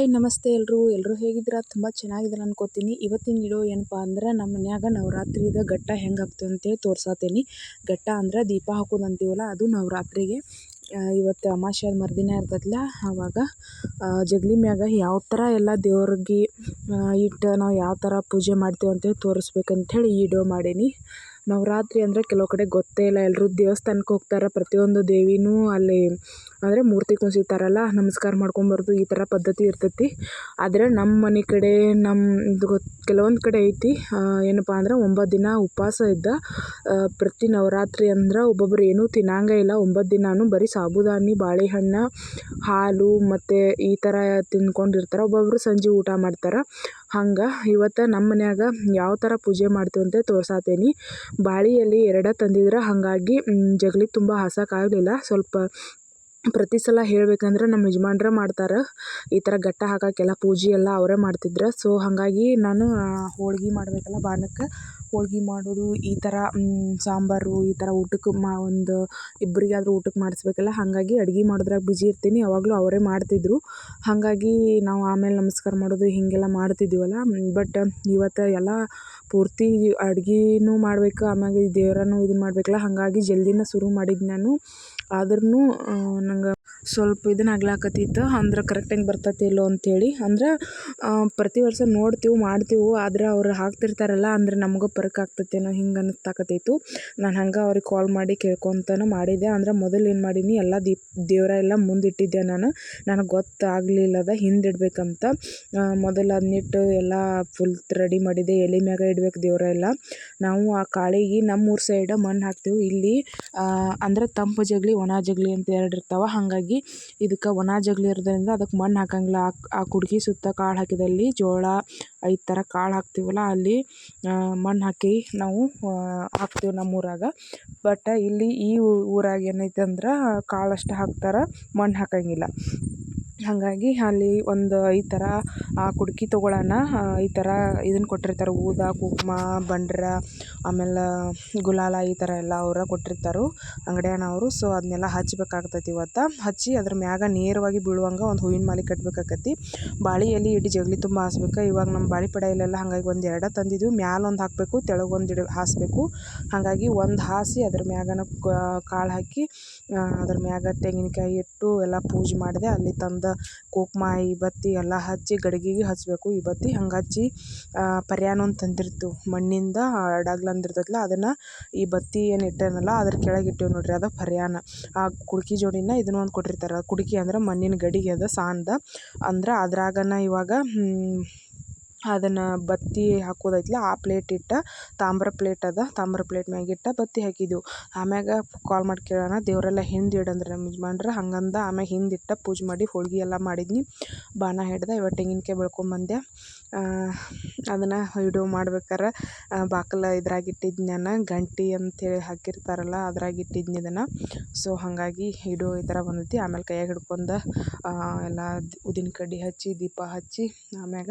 Hi, ನಮಸ್ತೆ ಎಲ್ಲರೂ ಎಲ್ಲರೂ ಹೇಗಿದ್ದೀರಾ? ತುಂಬ ಚೆನ್ನಾಗಿದ್ದೀರ ಅನ್ಕೋತೀನಿ. ಇವತ್ತಿನ ವಿಡಿಯೋ ಏನಪ್ಪ ಅಂದ್ರೆ ನಮ್ಮ ಮನ್ಯಾಗ ನವರಾತ್ರಿದ ಘಟ್ಟ ಹೆಂಗೆ ಆಗ್ತದೆ ಅಂತೇಳಿ ತೋರ್ಸಾತೀನಿ. ಘಟ್ಟ ಅಂದ್ರೆ ದೀಪ ಹಾಕೋದು ಅಂತೀವಲ್ಲ, ಅದು ನವರಾತ್ರಿಗೆ. ಇವತ್ತು ಅಮಾವಾಸ್ಯೆ ಮರುದಿನ ಇರ್ತದಲ್ಲ ಆವಾಗ ಜಗಲಿ ಮ್ಯಾಗ ಯಾವ ಥರ ಎಲ್ಲ ದೇವ್ರಿಗೆ ಇಟ್ಟು ನಾವು ಯಾವ ಥರ ಪೂಜೆ ಮಾಡ್ತೀವಿ ಅಂತೇಳಿ ತೋರಿಸ್ಬೇಕಂಥೇಳಿ ಈ ವಿಡಿಯೋ ಮಾಡೀನಿ. ನವರಾತ್ರಿ ಅಂದರೆ ಕೆಲವು ಕಡೆ ಗೊತ್ತೇ ಇಲ್ಲ. ಎಲ್ಲರೂ ದೇವಸ್ಥಾನಕ್ಕೆ ಹೋಗ್ತಾರೆ, ಪ್ರತಿಯೊಂದು ದೇವಿನೂ ಅಲ್ಲಿ ಅಂದರೆ ಮೂರ್ತಿ ಕುಂಸಿತಾರಲ್ಲ ನಮಸ್ಕಾರ ಮಾಡ್ಕೊಂಬರೋದು ಈ ಥರ ಪದ್ಧತಿ ಇರ್ತೈತಿ. ಆದರೆ ನಮ್ಮ ಮನೆ ಕಡೆ ನಮ್ಮದು ಗೊತ್ತು ಕೆಲವೊಂದು ಕಡೆ ಐತಿ. ಏನಪ್ಪ ಅಂದ್ರೆ ಒಂಬತ್ತು ದಿನ ಉಪವಾಸ ಇದ್ದ. ಪ್ರತಿ ನವರಾತ್ರಿ ಅಂದ್ರೆ ಒಬ್ಬೊಬ್ರು ಏನೂ ತಿನ್ನಂಗೆ ಇಲ್ಲ. ಒಂಬತ್ತು ದಿನಾನು ಬರೀ ಸಾಬುದಾನಿ, ಬಾಳೆಹಣ್ಣು, ಹಾಲು ಮತ್ತು ಈ ಥರ ತಿಂದ್ಕೊಂಡಿರ್ತಾರೆ ಒಬ್ಬೊಬ್ಬರು ಸಂಜೆ ಊಟ ಮಾಡ್ತಾರೆ. ಹಂಗೆ ಇವತ್ತು ನಮ್ಮ ಮನ್ಯಾಗ ಯಾವ ಥರ ಪೂಜೆ ಮಾಡ್ತೀವಿ ಅಂತ ತೋರ್ಸಾತೀನಿ. ಬಾಳೆ ಎಲೆ ಎರಡೇ ತಂದಿದ್ರೆ ಹಾಗಾಗಿ ಜಗಲಿ ತುಂಬ ಹಾಸೋಕ್ಕಾಗಲಿಲ್ಲ ಸ್ವಲ್ಪ ಪ್ರತಿ ಸಲ ಹೇಳಬೇಕಂದ್ರೆ ನಮ್ಮ ಯಜಮಾನ್ರೇ ಮಾಡ್ತಾರೆ. ಈ ಥರ ಘಟ್ಟ ಹಾಕೋಕ್ಕೆಲ್ಲ ಪೂಜೆ ಎಲ್ಲ ಅವರೇ ಮಾಡ್ತಿದ್ರು. ಸೊ ಹಾಗಾಗಿ ನಾನು ಹೋಳ್ಗೆ ಮಾಡಬೇಕಲ್ಲ ಬಾಣಕ್ಕೆ ಹೋಳ್ಗೆ ಮಾಡೋದು, ಈ ಥರ ಸಾಂಬಾರು, ಈ ಥರ ಊಟಕ್ಕೆ ಮಾ, ಒಂದು ಇಬ್ಬರಿಗಾದ್ರೂ ಊಟಕ್ಕೆ ಮಾಡಿಸ್ಬೇಕಲ್ಲ. ಹಾಗಾಗಿ ಅಡ್ಗೆ ಮಾಡೋದ್ರಾಗ ಬಿಜಿ ಇರ್ತೀನಿ. ಯಾವಾಗಲೂ ಅವರೇ ಮಾಡ್ತಿದ್ದರು ಹಾಗಾಗಿ ನಾವು ಆಮೇಲೆ ನಮಸ್ಕಾರ ಮಾಡೋದು, ಹೀಗೆಲ್ಲ ಮಾಡ್ತಿದ್ದೀವಲ್ಲ ಬಟ್ ಇವತ್ತು ಎಲ್ಲ ಪೂರ್ತಿ ಅಡ್ಗೆನೂ ಮಾಡಬೇಕು, ಆಮ್ಯಾಗ ದೇವ್ರನ್ನು ಇದನ್ನು ಮಾಡಬೇಕಲ್ಲ. ಹಾಗಾಗಿ ಜಲ್ದಿನ ಶುರು ಮಾಡಿದ್ದು ನಾನು. ಆದ್ರೂ ನಂಗೆ ಸ್ವಲ್ಪ ಇದನ್ನು ಆಗ್ಲಾಕತ್ತಿತ್ತು ಅಂದ್ರೆ ಕರೆಕ್ಟಾಗಿ ಬರ್ತೈತೆ ಇಲ್ಲೋ ಅಂಥೇಳಿ ಅಂದ್ರೆ ಪ್ರತಿ ವರ್ಷ ನೋಡ್ತೀವಿ, ಮಾಡ್ತೀವಿ, ಆದ್ರೆ ಅವ್ರು ಹಾಕ್ತಿರ್ತಾರಲ್ಲ, ಅಂದ್ರೆ ನಮಗೂ ಪರಕ್ ಆಗ್ತೈತೇನೋ, ಹಿಂಗೆ ಅನ್ನಿಸ್ತಾಕತ್ತಿತ್ತು ನಾನು ಹಂಗೆ ಅವ್ರಿಗೆ ಕಾಲ್ ಮಾಡಿ ಕೇಳ್ಕೊತನ ಮಾಡಿದ್ದೆ. ಅಂದ್ರೆ ಮೊದಲು ಏನು ಮಾಡೀನಿ, ಎಲ್ಲ ದೀಪ ದೇವರ ಎಲ್ಲ ಮುಂದಿಟ್ಟಿದ್ದೆ ನಾನು. ನನಗೆ ಗೊತ್ತಾಗಲಿಲ್ಲದ ಹಿಂದಿಡ್ಬೇಕಂತ ಮೊದಲು ಅದನ್ನಿಟ್ಟು ಎಲ್ಲ ಫುಲ್ ರೆಡಿ ಮಾಡಿದೆ ಎಲೆ ಮ್ಯಾಗ ಇಡ್ಬೇಕು ದೇವರ ಎಲ್ಲ. ನಾವು ಆ ಕಾಳಿಗೆ ನಮ್ಮ ಊರು ಸೈಡ ಮಣ್ಣು ಹಾಕ್ತೀವಿ. ಇಲ್ಲಿ ಅಂದ್ರೆ ತಂಪು ಜಗಲಿ, ಒಣ ಜಗಲಿ ಅಂತ ಎರಡು ಇರ್ತಾವೆ. ಹಾಗಾಗಿ ಇದಕ್ಕೆ ಒಣ ಜಗಲಿ ಇರೋದ್ರಿಂದ ಅದಕ್ಕೆ ಮಣ್ಣು ಹಾಕಂಗಿಲ್ಲ. ಆ ಕುಡ್ಗೆ ಸುತ್ತ ಕಾಳು ಹಾಕಿದಲ್ಲಿ ಜೋಳ ಈ ಥರ ಕಾಳು ಹಾಕ್ತೀವಲ್ಲ ಅಲ್ಲಿ ಮಣ್ಣು ಹಾಕಿ ನಾವು ಹಾಕ್ತೀವಿ ನಮ್ಮ ಊರಾಗ ಬಟ್ ಇಲ್ಲಿ ಈ ಊರಾಗ ಏನೈತೆ ಅಂದ್ರೆ ಕಾಳು ಅಷ್ಟೇ ಹಾಕ್ತಾರೆ ಮಣ್ಣು ಹಾಕಂಗಿಲ್ಲ. ಹಾಗಾಗಿ ಅಲ್ಲಿ ಒಂದು ಈ ಥರ ಆ ಕುಡ್ಕಿ ತೊಗೊಳೋಣ ಈ ಥರ ಇದನ್ನು ಕೊಟ್ಟಿರ್ತಾರೆ. ಊದಾ, ಕುಂಕುಮ, ಬಂಡ್ರ, ಆಮೇಲೆ ಗುಲಾಲ ಈ ಥರ ಎಲ್ಲ ಅವ್ರು ಕೊಟ್ಟಿರ್ತಾರೆ ಅಂಗಡಿಯನ್ನವರು ಸೊ ಅದನ್ನೆಲ್ಲ ಹಚ್ಬೇಕಾಗ್ತೈತಿ ಇವತ್ತು. ಹಚ್ಚಿ ಅದ್ರ ಮ್ಯಾಗ ನೇರವಾಗಿ ಬೀಳುವಂಗೆ ಒಂದು ಹೂವಿನ ಮಾಲೆ ಕಟ್ಬೇಕಾಕತಿ ಬಾಳೆ ಎಲೆ ಇಡೀ ಜಗಲಿ ತುಂಬ ಹಾಸ್ಬೇಕು. ಇವಾಗ ನಮ್ಮ ಬಾಳೆ ಪಡೆಯಲ್ಲೆಲ್ಲ ಹಾಗಾಗಿ ಒಂದು ಎರಡು ತಂದಿದ್ವಿ. ಮ್ಯಾಲ ಒಂದು ಹಾಕಬೇಕು, ತೆಳಗೆ ಒಂದು ಇಡ, ಹಾಸಬೇಕು. ಹಾಗಾಗಿ ಒಂದು ಹಾಸಿ ಅದ್ರ ಮ್ಯಾಗನ ಕಾಳು ಹಾಕಿ ಅದ್ರ ಮ್ಯಾಗ ತೆಂಗಿನಕಾಯಿ ಇಟ್ಟು ಎಲ್ಲ ಪೂಜೆ ಮಾಡಿದೆ ಅಲ್ಲಿ ತಂದು ಕುಂಕುಮ, ಈ ಬತ್ತಿ ಎಲ್ಲ ಹಚ್ಚಿ ಗಡಿಗೆಗೆ ಹಚ್ಚಬೇಕು ಈ ಬತ್ತಿ ಹಂಗೆ ಹಚ್ಚಿ ಪರ್ಯಾನ ಒಂದು ತಂದಿರ್ತೀವಿ ಮಣ್ಣಿಂದ ಅಡಗ್ಲ ಅಂದಿರ್ತೈತಲ್ಲ ಅದನ್ನು ಈ ಬತ್ತಿ ಏನು ಇಟ್ಟೇನಲ್ಲ, ಅದ್ರ ಕೆಳಗೆ ಇಟ್ಟೇವೆ ನೋಡಿರಿ, ಅದು ಪರ್ಯಾನ. ಆ ಕುಡ್ಕಿ ಜೋಡಿನ ಇದನ್ನು ಒಂದು ಕೊಟ್ಟಿರ್ತಾರೆ. ಕುಡ್ಕಿ ಅಂದ್ರೆ ಮಣ್ಣಿನ ಗಡಿಗೆ ಅದು, ಸಾಂದ. ಅಂದ್ರೆ ಅದ್ರಾಗನ ಇವಾಗ ಅದನ್ನು ಬತ್ತಿ ಹಾಕೋದೈತ್ಲ, ಆ ಪ್ಲೇಟ್ ಇಟ್ಟು, ತಾಮ್ರ ಪ್ಲೇಟ್ ಅದ, ತಾಮ್ರ ಪ್ಲೇಟ್ ಮ್ಯಾಗ ಇಟ್ಟು ಬತ್ತಿ ಹಾಕಿದ್ದೆವು ಆಮ್ಯಾಗ ಕಾಲ್ ಮಾಡಿ ಕೇಳೋಣ, ದೇವರೆಲ್ಲ ಹಿಂದೆ ಇಡಂದ್ರೆ ನಮ್ಮ ಯಜಮಾನ್ರು, ಹಂಗಂದ ಆಮ್ಯಾಗ ಇಟ್ಟ ಪೂಜೆ ಮಾಡಿ, ಹೋಳ್ಗೆ ಎಲ್ಲ ಮಾಡಿದ್ನಿ. ಬಾಣ ಹಿಡ್ದೆ ಇವತ್ತು ತೆಂಗಿನಕಾಯಿ ಬೆಳ್ಕೊಂಬಂದೆ ಅದನ್ನು ವಿಡಿಯೋ ಮಾಡ್ಬೇಕಾರೆ. ಬಾಕಲ ಇದ್ರಾಗ ಇಟ್ಟಿದ್ದು ನಾನು, ಗಂಟೆ ಅಂಥೇಳಿ ಹಾಕಿರ್ತಾರಲ್ಲ ಅದ್ರಾಗ ಇಟ್ಟಿದ್ನಿ ಇದನ್ನು. ಸೊ ಹಾಗಾಗಿ ವಿಡಿಯೋ ಈ ಥರ ಬಂದೈತಿ. ಆಮೇಲೆ ಕೈಯಾಗ ಹಿಡ್ಕೊಂಡು ಎಲ್ಲ ಉದ್ದಿನ ಕಡ್ಡಿ ಹಚ್ಚಿ, ದೀಪ ಹಚ್ಚಿ, ಆಮ್ಯಾಗ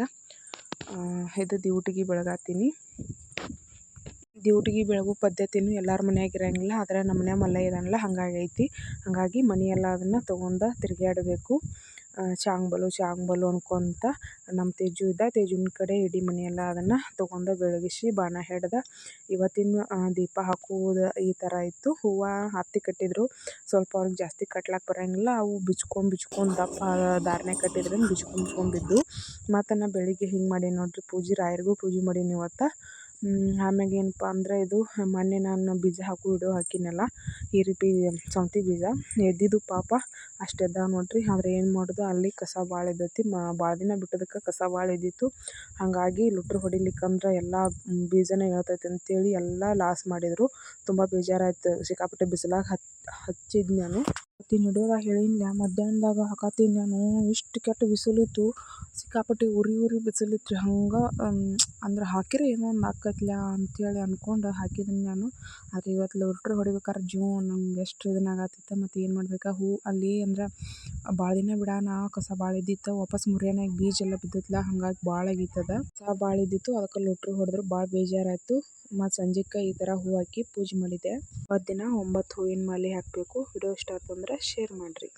ಇದು ದಿವ್ಟಿಗೆ ಬೆಳಗಾತೀನಿ. ದಿವ್ಟಿಗೆ ಬೆಳಗು ಪದ್ಧತಿನೂ ಎಲ್ಲರ ಮನ್ಯಾಗ ಇರಂಗಿಲ್ಲ, ಆದರೆ ನಮ್ಮ ಮನ್ಯಾಗ ಮಲ್ಲ ಇದಾನಲ್ಲ ಹಂಗಾಗೈತಿ ಹಾಗಾಗಿ ಮನೆಯೆಲ್ಲ ಅದನ್ನು ತೊಗೊಂಡು ತಿರುಗಾಡ್ಬೇಕು ಚಾಂಗ್ಬಲು ಚಾಂಗ್ಬಲು ಅನ್ಕೊತ ನಮ್ಮ ತೇಜು ಇದ್ದ, ತೇಜುನ ಕಡೆ ಇಡೀ ಮನೆಯೆಲ್ಲ ಅದನ್ನು ತೊಗೊಂಡು ಬೆಳಗಿಸಿ ಬಾಣ ಹಿಡ್ದ. ಇವತ್ತಿನ ದೀಪ ಹಾಕುವುದು ಈ ಥರ ಇತ್ತು. ಹೂವು ಹತ್ತಿ ಕಟ್ಟಿದ್ರು. ಸ್ವಲ್ಪ ಅವ್ರಿಗೆ ಜಾಸ್ತಿ ಕಟ್ಲಕ್ಕೆ ಬರೋಂಗಿಲ್ಲ. ಅವು ಬಿಚ್ಕೊಂಡು ಬಿಚ್ಕೊಂಡು ದಪ್ಪ ಧಾರಣೆ ಕಟ್ಟಿದ್ರಿಂದ ಬಿಚ್ಕೊಂಡು ಬಿಚ್ಕೊಂಡು ಮತ್ತು ನಾ ಬೆಳಿಗ್ಗೆ ಹಿಂಗೆ ಮಾಡೀನಿ ನೋಡಿರಿ. ಪೂಜೆ ರಾಯರಿಗೂ ಪೂಜೆ ಮಾಡೀನಿ ಇವತ್ತು. ಆಮ್ಯಾಗ ಏನಪ್ಪ ಅಂದ್ರೆ ಇದು ಮೊನ್ನೆ ನಾನು ಬೀಜ ಹಾಕೋ ವಿಡಿಯೋ ಹಾಕಿನಲ್ಲ ಈ ರೀತಿ ಸೌತೆ ಬೀಜ. ಎದ್ದಿದ್ದು ಪಾಪ ಅಷ್ಟು ಎದ್ದಾವ ನೋಡಿರಿ, ಆದ್ರೆ ಏನು ಮಾಡೋದು, ಅಲ್ಲಿ ಕಸ ಭಾಳ ಇದ್ದೈತಿ ಭಾಳ ದಿನ ಬಿಟ್ಟದಕ್ಕೆ ಕಸ ಭಾಳ ಇದ್ದಿತ್ತು ಹಾಗಾಗಿ ಲುಟ್ರು ಹೊಡಿಲಿಕ್ಕಂದ್ರೆ ಎಲ್ಲ ಬೀಜನೇ ಹೇಳ್ತೈತೆ ಅಂತೇಳಿ ಎಲ್ಲ ಲಾಸ್ ಮಾಡಿದರು. ತುಂಬ ಬೇಜಾರಾಯ್ತು, ಸಿಕ್ಕಾಪಟ್ಟೆ ಬಿಸಿಲಾಗ ಹತ್ ಹಚ್ಚಿದ್ದು ನಾನು ಹತ್ತಿ ಹೇಳಿನ್ಲ, ಮಧ್ಯಾಹ್ನದಾಗ ಹಾಕತ್ತೀನಿ ನಾನು, ಇಷ್ಟು ಕೆಟ್ಟ ಬಿಸಿಲಿತ್ತು. ಸಿಕ್ಕಾಪಟ್ಟೆ ಉರಿ ಉರಿ ಬಿಸಿಲಿತ್ತು ಹಂಗೆ ಅಂದ್ರೆ ಹಾಕಿರೆ ಏನೋ ಒಂದು ಆಕತ್ಲ ಅಂಥೇಳಿ ಅಂದ್ಕೊಂಡು ಹಾಕಿದ್ದೀನಿ ನಾನು. ಆದರೆ ಇವತ್ತು ಲೋಟ್ರ್ ಹೊಡಿಬೇಕಾದ್ರೆ ಜೀವ ನಂಗೆ ಎಷ್ಟು ಇದನ್ನಾಗತ್ತಿತ್ತು ಮತ್ತು ಏನು ಮಾಡ್ಬೇಕು? ಹೂ, ಅಲ್ಲಿ ಅಂದ್ರೆ ಭಾಳ ದಿನ ಬಿಡೋಣ ಕಸ ಭಾಳ ಇದ್ದಿತ್ತು, ವಾಪಸ್ ಮುರಿಯನೇ, ಬೀಜ ಎಲ್ಲ ಬಿದ್ದಿತ್ತಲ್ಲ ಹಂಗಾಗಿ ಭಾಳ ಆಗಿತ್ತದ ಕಸ ಭಾಳ ಇದ್ದಿತ್ತು, ಅದಕ್ಕೆ ಲೋಟ್ರ್ ಹೊಡೆದ್ರೆ ಭಾಳ ಬೇಜಾರಾಯಿತು. ಮತ್ತು ಸಂಜೆಗೆ ಈ ಥರ ಹೂ ಹಾಕಿ ಪೂಜೆ ಮಾಡಿದ್ದೆ ಅವತ್ತು ದಿನ ಒಂಬತ್ತು ಹೂವಿನ ಮಾಲೆ ಹಾಕಬೇಕು. ವಿಡಿಯೋ ಇಷ್ಟ ಆಯ್ತು ಅಂದ್ರೆ ಶೇರ್ ಮಾಡಿರಿ.